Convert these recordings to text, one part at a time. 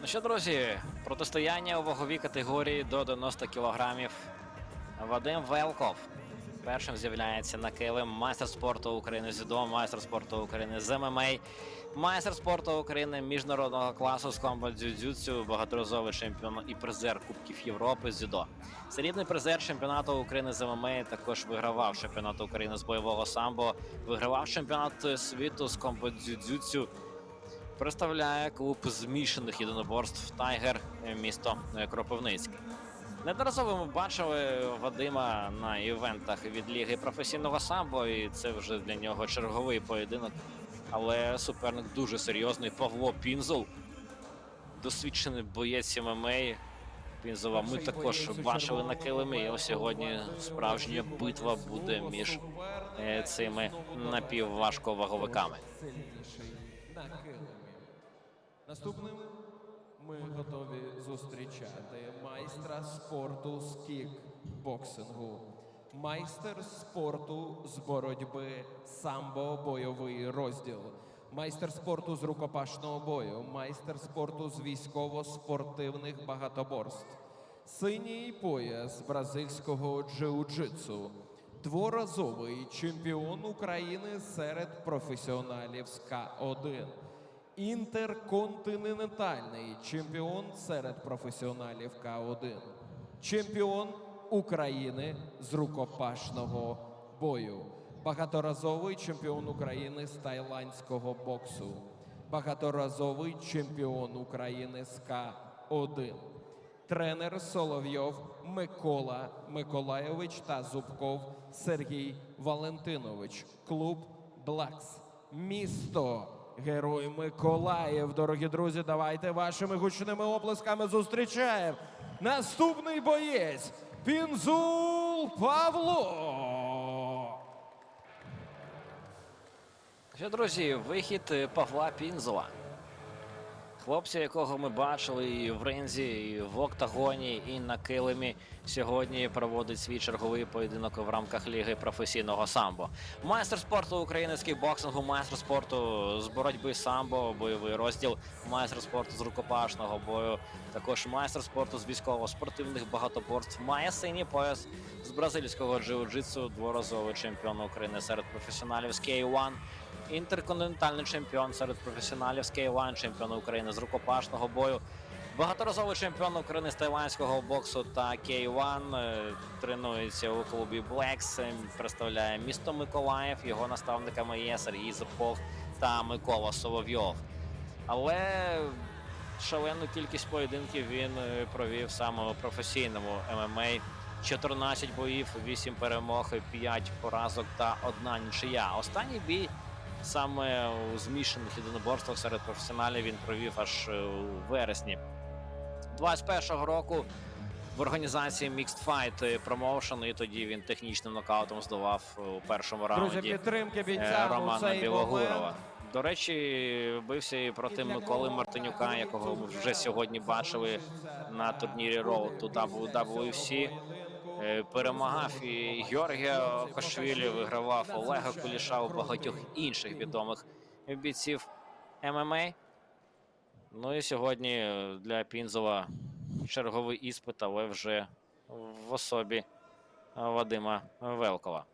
Ну що, друзі, протистояння у ваговій категорії до 90 кілограмів. Вадим Велков першим з'являється на килим майстер спорту України з дзюдо, майстер спорту України з ММА, майстер спорту України міжнародного класу з комбо дзюдзюцю, багаторазовий чемпіон і призер Кубків Європи з дзюдо. Срібний призер чемпіонату України з ММА, також вигравав чемпіонат України з бойового самбо, вигравав чемпіонат світу з комбо дзюдзюцю. Представляє клуб змішаних єдиноборств Тайгер місто е, Кропивницький. Неодноразово ми бачили Вадима на івентах від Ліги професійного самбо, і це вже для нього черговий поєдинок. Але суперник дуже серйозний. Павло Пінзов, досвідчений боєць ММА. Пінзова ми також бачили на килимі. І ось сьогодні справжня битва буде між е, цими напівважковаговиками. Наступним ми готові зустрічати майстра спорту з кікбоксингу, майстер спорту з боротьби самбо бойовий розділ, майстер спорту з рукопашного бою, майстер спорту з військово-спортивних багатоборств. Синій пояс бразильського джиу-джитсу, дворазовий чемпіон України серед професіоналів з К1, інтерконтинентальний чемпіон серед професіоналів К1, чемпіон України з рукопашного бою, багаторазовий чемпіон України з тайландського боксу, багаторазовий чемпіон України з К1 тренер Соловйов Микола Миколайович та Зубков Сергій Валентинович. Клуб Блакс. Місто. Герой Миколаїв. Дорогі друзі, давайте вашими гучними оплесками зустрічаємо. Наступний боєць Пінзул Павло. Друзі, вихід Павла Пінзова. Хлопця, якого ми бачили і в ринзі, і в октагоні, і на килимі, сьогодні проводить свій черговий поєдинок в рамках Ліги професійного самбо. Майстер спорту України з кікбоксингу, майстер спорту з боротьби самбо, бойовий розділ, майстер спорту з рукопашного бою, також майстер спорту з військово-спортивних багатоборств. Має синій пояс з бразильського джиу-джитсу, дворазовий чемпіон України серед професіоналів з K1. Інтерконтинентальний чемпіон серед професіоналів з K1, чемпіон України з рукопашного бою, багаторазовий чемпіон України з тайландського боксу та K1. е, Тренується у клубі Blacks, е, представляє місто Миколаїв. Його наставниками є Сергій Зубков та Микола Соловйов. Але шалену кількість поєдинків він е, провів саме у професійному ММА. 14 боїв, 8 перемог, 5 поразок та одна нічия. Останній бій саме у змішаних єдиноборствах серед професіоналів він провів аж е, у вересні 21-го року в організації Mixed Fight Promotion, і тоді він технічним нокаутом здавав у першому Друзі, раунді підтримки е, бійцям у Романа Білогурова. До речі, бився і проти Миколи Мартинюка, якого ми вже сьогодні бачили на турнірі Road to WWFC. Е, Перемагав і Георгія Кошвілі, вигравав Олега Куліша у багатьох інших відомих бійців ММА. Ну і сьогодні для Пінзова черговий іспит, але вже в особі Вадима Велкова.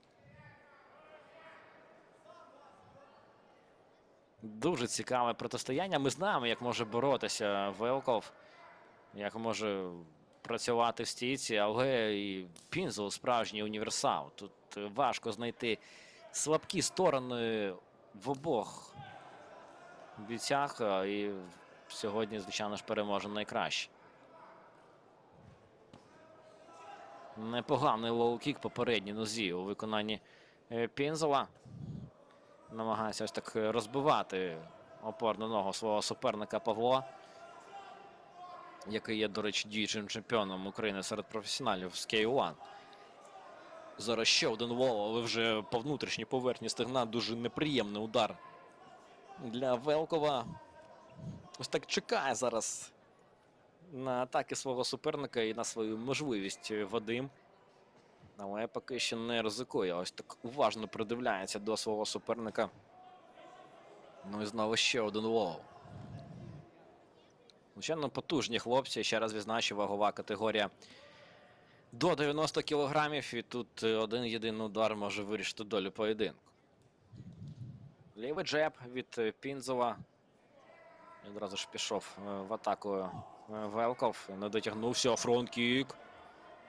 Дуже цікаве протистояння. Ми знаємо, як може боротися Велков, як може працювати в стійці, але і Пінзел справжній універсал. Тут е, важко знайти слабкі сторони в обох бійцях. І сьогодні, звичайно ж, переможе найкраще. Непоганий лоу-кік по передній нозі у виконанні е, Пінзела намагається ось так е, розбивати опорну ногу свого суперника Павло, який є, до речі, діючим чемпіоном України серед професіоналів з K1. Зараз ще один вол, але вже по внутрішній поверхні стегна дуже неприємний удар для Велкова. Ось так чекає зараз на атаки свого суперника і на свою можливість е, Вадим. Але поки що не ризикує. Ось так уважно придивляється до свого суперника. Ну і знову ще один лоу. Звичайно, потужні хлопці. Ще раз відзначу, вагова категорія до 90 кілограмів. І тут е, один єдиний удар може вирішити долю поєдинку. Лівий джеб від е, Пінзова. Одразу ж пішов е, в атаку Велков. Не дотягнувся. Фронт-кік.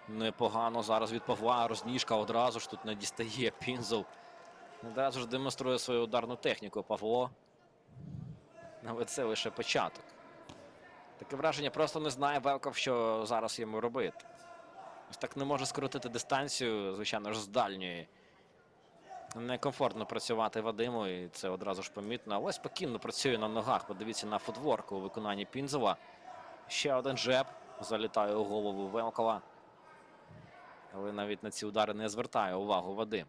Непогано зараз від Павла. Розніжка одразу ж тут не дістає Пінзов. Одразу ж демонструє свою ударну техніку Павло. Але це лише початок. Таке враження просто не знає Велков, що зараз йому робити. Ось так не може скоротити дистанцію, звичайно ж, з дальньої. Некомфортно працювати Вадиму, і це одразу ж помітно. Але спокійно працює на ногах. Подивіться на футворку у виконанні Пінзова. Ще один джеб залітає у голову Велкова. Але навіть на ці удари не звертає увагу Вадим.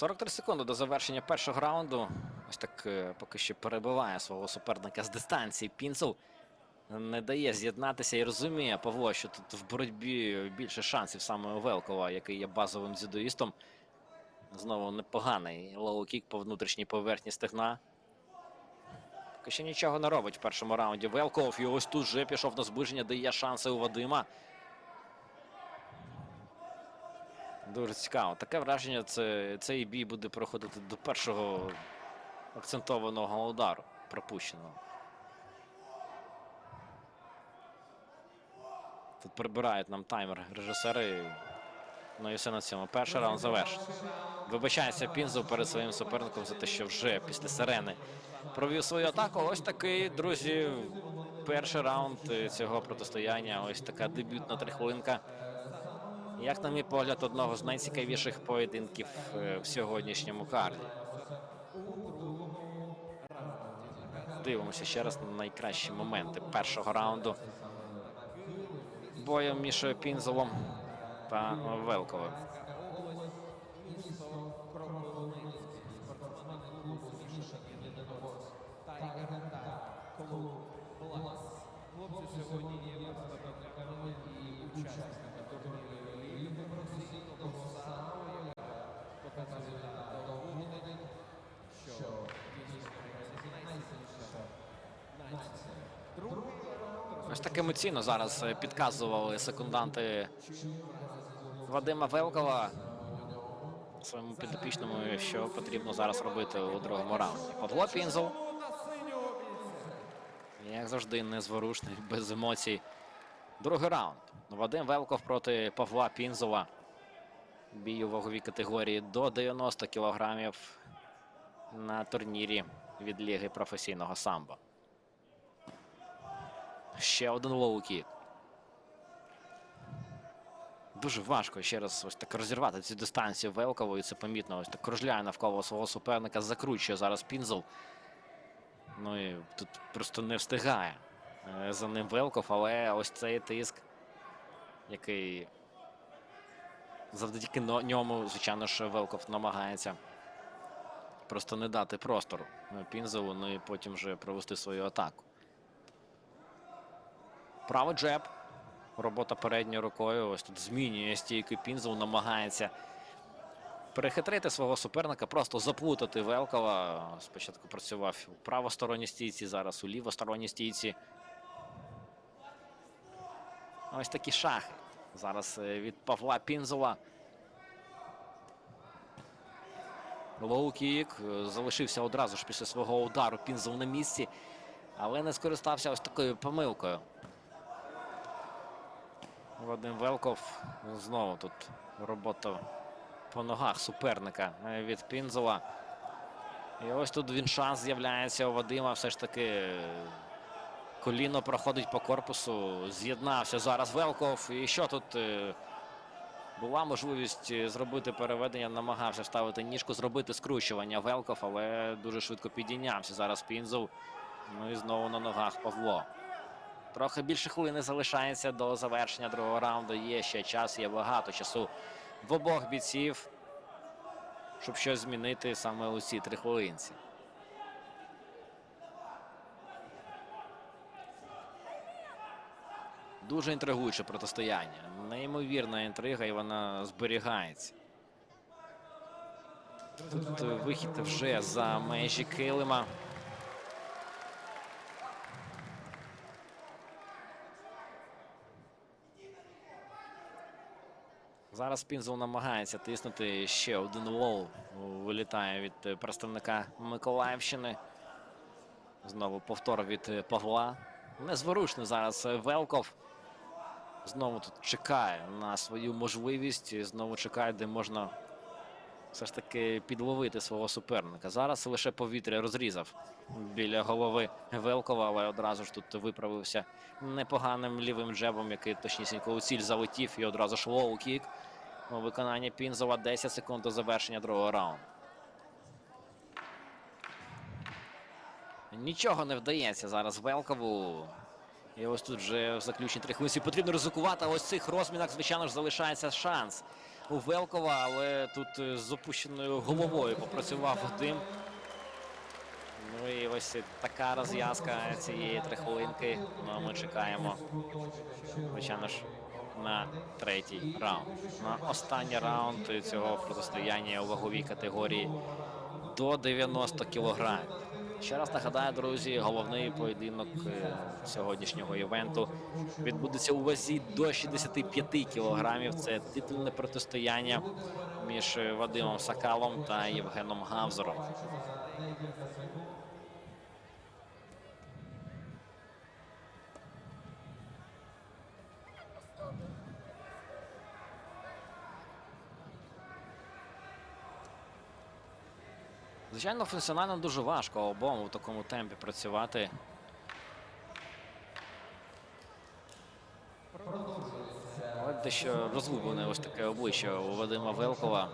«43 секунди до завершення першого раунду. Ось так е, поки що перебиває свого суперника з дистанції. Пінцел не дає з'єднатися і розуміє Павло, що тут в боротьбі більше шансів саме у Велкова, який є базовим дзюдоїстом. Знову непоганий лоу-кік по внутрішній поверхні стегна. Поки що нічого не робить в першому раунді. Велков і ось тут вже пішов на зближення, де є шанси у Вадима. Дуже цікаво. Таке враження, це цей бій буде проходити до першого акцентованого удару пропущеного. Тут прибирають нам таймер режисери. Ну і все на цьому. Перший раунд завершений. Вибачається Пінзов перед своїм суперником за те, що вже після сирени провів свою атаку. Ось такий, друзі, перший раунд е, цього протистояння. Ось така дебютна трихвилинка. Як, на мій погляд, одного з найцікавіших поєдинків е, в сьогоднішньому карді. Дивимося ще раз на найкращі моменти першого раунду. Бою між Пінзолом та Велковим. Хлопці сьогодні є представниками і учасниками турніру. І ми професійно того самого, як показує доводить, що дійсно найсильніша нація. Другий раунд Ось так емоційно зараз е, підказували секунданти Вадима Велкова своєму підопічному, що потрібно зараз робити у другому раунді. Павло Пінзов, як завжди, незворушний, без емоцій. Другий раунд. Вадим Велков проти Павла Пінзова. Бій у ваговій категорії до 90 кілограмів на турнірі від Ліги професійного самбо. Ще один лоу-кік. Дуже важко ще раз ось так розірвати цю дистанцію Велкову, і це помітно. Ось так кружляє навколо свого суперника, закручує зараз Пінзел. Ну і тут просто не встигає е, за ним Велков, але ось цей тиск, який завдяки ньому, звичайно ж, Велков намагається просто не дати простору е, Пінзелу, ну і потім вже провести свою атаку. Правий джеб. Робота передньою рукою. Ось тут змінює стійки Пінзел, намагається перехитрити свого суперника, просто заплутати Велкова. Спочатку працював у правосторонній стійці, зараз у лівосторонній стійці. Ось такі шахи. Зараз е, від Павла Пінзела. Лоу-кік. Е, Залишився одразу ж після свого удару Пінзел на місці, але не скористався ось такою помилкою. Вадим Велков. Знову тут робота по ногах суперника е, від Пінзова. І ось тут він шанс з'являється у Вадима. Все ж таки е, коліно проходить по корпусу. З'єднався зараз Велков. І що тут е, була можливість зробити переведення, намагався вставити ніжку, зробити скручування Велков, але дуже швидко підійнявся. Зараз Пінзов. Ну і знову на ногах Павло. Трохи більше хвилини залишається до завершення другого раунду. Є ще час, є багато часу в обох бійців, щоб щось змінити саме у ці три хвилинці. Дуже інтригуюче протистояння. Неймовірна інтрига, і вона зберігається. Тут е, вихід вже за межі килима. Зараз Пінзел намагається тиснути ще один лоу. Вилітає від представника Миколаївщини. Знову повтор від Павла. Незворушний зараз Велков. Знову тут чекає на свою можливість. Знову чекає, де можна все ж таки підловити свого суперника. Зараз лише повітря розрізав біля голови Велкова, але одразу ж тут виправився непоганим лівим джебом, який точнісінько у ціль залетів і одразу ж лоу-кік. У виконанні Пінзова 10 секунд до завершення другого раунду. Нічого не вдається зараз Велкову. І ось тут вже в заключній три хвилинці потрібно ризикувати. Ось в цих розмінах, звичайно ж, залишається шанс у Велкова, але тут е, з опущеною головою попрацював Дим. Ну і ось така розв'язка цієї трихвилинки. Ну, а ми чекаємо, звичайно ж, на третій раунд. На останній раунд цього протистояння у ваговій категорії до 90 кілограмів. Ще раз нагадаю, друзі, головний поєдинок е, сьогоднішнього івенту відбудеться у вазі до 65 кілограмів. Це титульне протистояння між е, Вадимом Сакалом та Євгеном Гавзором. Звичайно, функціонально дуже важко обом у такому темпі працювати. Але дещо розгублене ось таке обличчя у Вадима Велкова.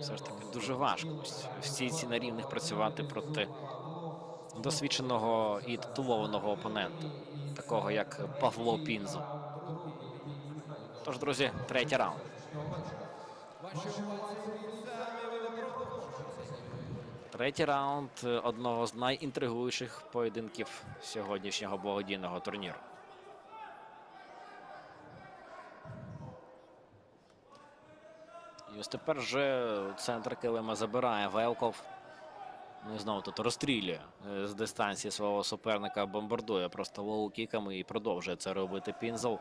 Все ж таки дуже важко ось в стійці на рівних працювати проти досвідченого і титулованого опонента, такого як Павло Пінзо. Тож, друзі, третій раунд. Третій раунд е, одного з найінтригуючіших поєдинків сьогоднішнього благодійного турніру. І ось тепер вже центр килима забирає Велков. Ну і знову тут розстрілює е, з дистанції свого суперника, бомбардує просто лоу-кіками і продовжує це робити Пінзел.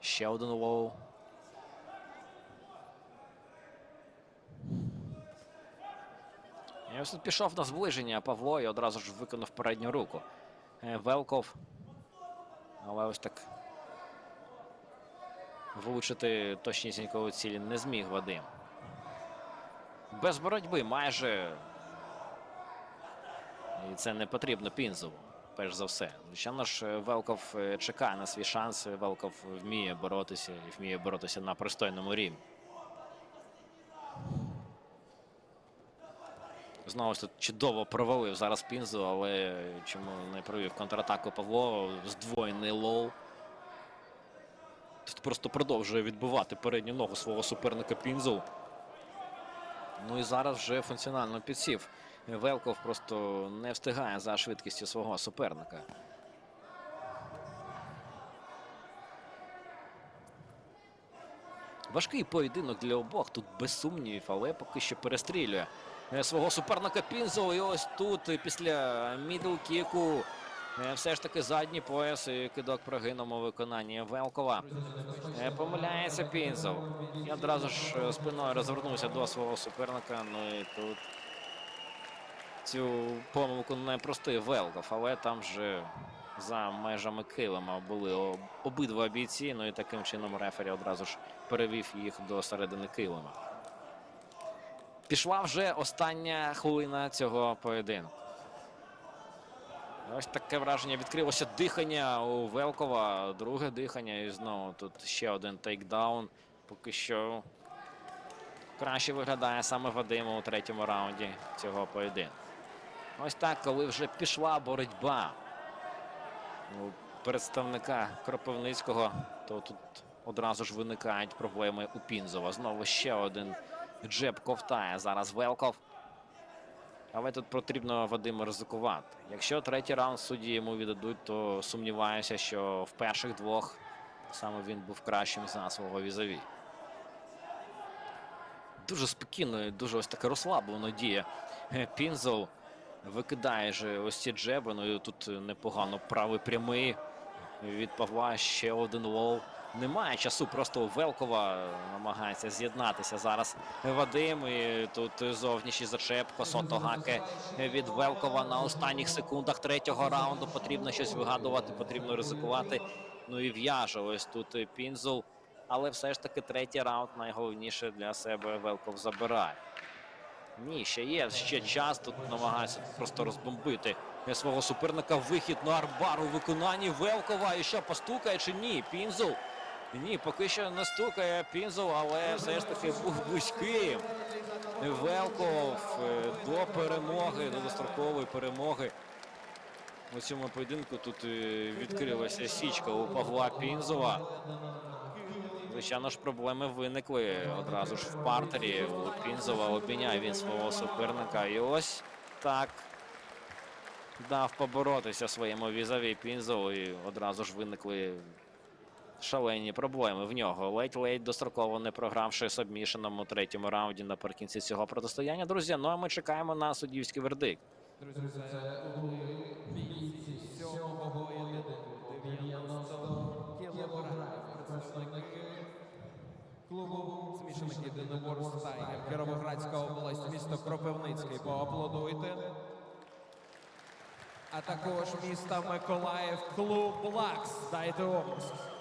Ще один лоу. І ось тут пішов на зближення Павло і одразу ж виконав передню руку. Е, Велков. Але ось так влучити точнісінько цілі не зміг Вадим. Без боротьби майже. І це не потрібно Пінзову, перш за все. Звичайно ж, Велков е, чекає на свій шанс. Велков вміє боротися і вміє боротися на пристойному рівні. Знову ж тут чудово провалив зараз Пінзу, але чому не провів контратаку Павло? Здвоєний лоу. Тут просто продовжує відбивати передню ногу свого суперника Пінзу. Ну і зараз вже функціонально підсів. Велков просто не встигає за швидкістю свого суперника. Важкий поєдинок для обох. Тут без сумнівів, але поки що перестрілює свого суперника Пінзо. І ось тут е, після мідл-кіку е, все ж таки задній пояс і кидок прогином у виконанні Велкова. Е, Помиляється Пінзо. І одразу ж е, спиною розвернувся до свого суперника. Ну і тут цю помилку не простив Велков, але там вже за межами килима були обидва бійці. Ну і таким чином рефері одразу ж перевів їх до середини килима. Пішла вже остання хвилина цього поєдинку. Ось таке враження відкрилося дихання у Велкова. Друге дихання. І знову тут ще один тейкдаун. Поки що краще виглядає саме Вадим у третьому раунді цього поєдинку. Ось так, коли вже пішла боротьба у представника Кропивницького, то тут одразу ж виникають проблеми у Пінзова. Знову ще один джеб ковтає зараз Велков. Але тут потрібно Вадиму ризикувати. Якщо третій раунд судді йому віддадуть, то сумніваюся, що в перших двох саме він був кращим за свого візаві. Дуже спокійно і дуже ось таке розслаблено діє е, Пінзел. Викидає же ось ці джеби. Ну і тут непогано правий прямий від Павла. Ще один лоу. Немає часу, просто Велкова намагається з'єднатися зараз Вадим. І тут зовнішній зачеп Косотогаке від Велкова на останніх секундах третього раунду. Потрібно щось вигадувати, потрібно ризикувати. Ну і в'яже ось тут Пінзел. Але все ж таки третій раунд найголовніше для себе Велков забирає. Ні, ще є ще час. Тут намагається просто розбомбити свого суперника. Вихід на арбар у виконанні Велкова. І що постукає чи ні? Пінзел. Ні, поки що не стукає Пінзел, але все ж таки був близьким. Велков е, до перемоги, до дострокової перемоги. У цьому поєдинку тут е, відкрилася січка у Павла Пінзова. Звичайно ж, проблеми виникли одразу ж в партері. У Пінзова обміняє він свого суперника. І ось так дав поборотися своєму візаві Пінзову. І одразу ж виникли шалені проблеми в нього. Ледь-ледь достроково не програвши сабмішеном у третьому раунді наприкінці цього протистояння. Друзі, ну а ми чекаємо на суддівський вердикт. Друзі, це бійці сьомого поєдинку 90 кілограмів. Представники клубу змішаних єдиноборств «Тайгер», область, місто Кропивницький. Поаплодуйте. А також міста Миколаїв, клуб Лакс. Дайте область.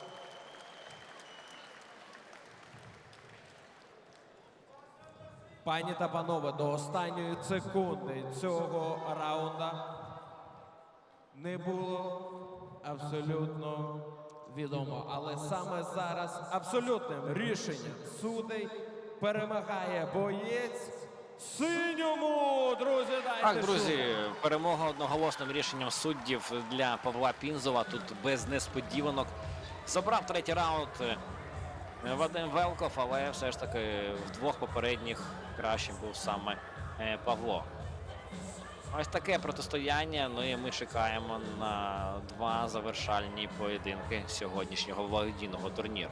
Пані та панове, до останньої секунди цього раунда не було абсолютно відомо. Але саме зараз абсолютним рішенням судей перемагає боєць синьому. Друзі, дайте Так, друзі, шум. перемога одноголосним рішенням суддів для Павла Пінзова. Тут без несподіванок. Забрав третій раунд Вадим Велков, але все ж таки в двох попередніх кращим був саме е, Павло. Ось таке протистояння. Ну і ми чекаємо на два завершальні поєдинки сьогоднішнього благодійного турніру.